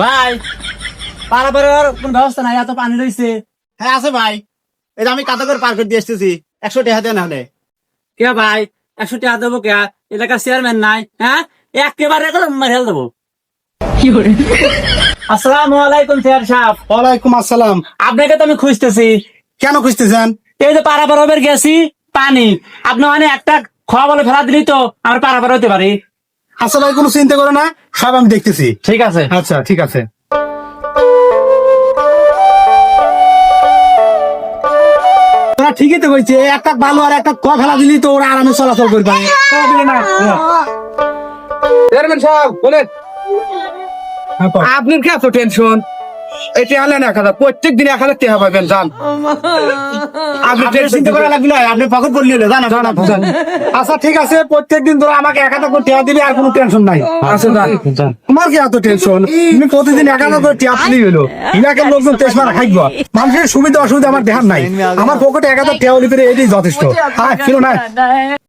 ভাই পারাপারের কোন ব্যবস্থা নাই এত পানি রয়েছে। হ্যাঁ আছে ভাই। এই যে আমি কাদা করে পার করে দিয়ে আসতেছি। একশো টাকা দেন হলে কে ভাই? একশো টাকা দেবো কে? এলাকার চেয়ারম্যান নাই হ্যাঁ? একেবারে মেরেল দেবো। আসসালামু আলাইকুম চেয়ার সাহেব। ওয়ালাইকুম আসসালাম। আপনাকে তো আমি খুঁজতেছি। কেন খুঁজতেছেন? এই যে পারাপারের গেছি পানি। আপনি মানে একটা খাওয়া বলে ফেলা দিলি তো আমার পারাপার হতে পারি। আচ্ছা ভাই কোনো চিন্তা করো না সব আমি দেখতেছি। ঠিক আছে। আচ্ছা ঠিক আছে। তোরা ঠিকই তো কইছে একটা বালু আর একটা ক ফেলা দিলি তো ওরা আরামে চলাচল করবে। চেয়ারম্যান সাহেব বলেন। হ্যাঁ, আপনার কি এত টেনশন এটি আনলেন এক হাজার প্রত্যেক দিন এক হাজার টাকা পাবেন যান আপনি চিন্তা করা লাগবে না আপনি পকেট হলো জানা জানা যান। আচ্ছা ঠিক আছে আমাকে এক হাজার করে টিয়া দিবি আর কোনো টেনশন নাই। আচ্ছা যান তোমার কি এত টেনশন তুমি প্রতিদিন এক হাজার করে দিলি হলো। ইনাকে লোকজন তেজ মারা খাইব মানুষের সুবিধা অসুবিধা আমার দেখার নাই। আমার পকেটে এক হাজার টিয়া হলি যথেষ্ট। হ্যাঁ ছিল না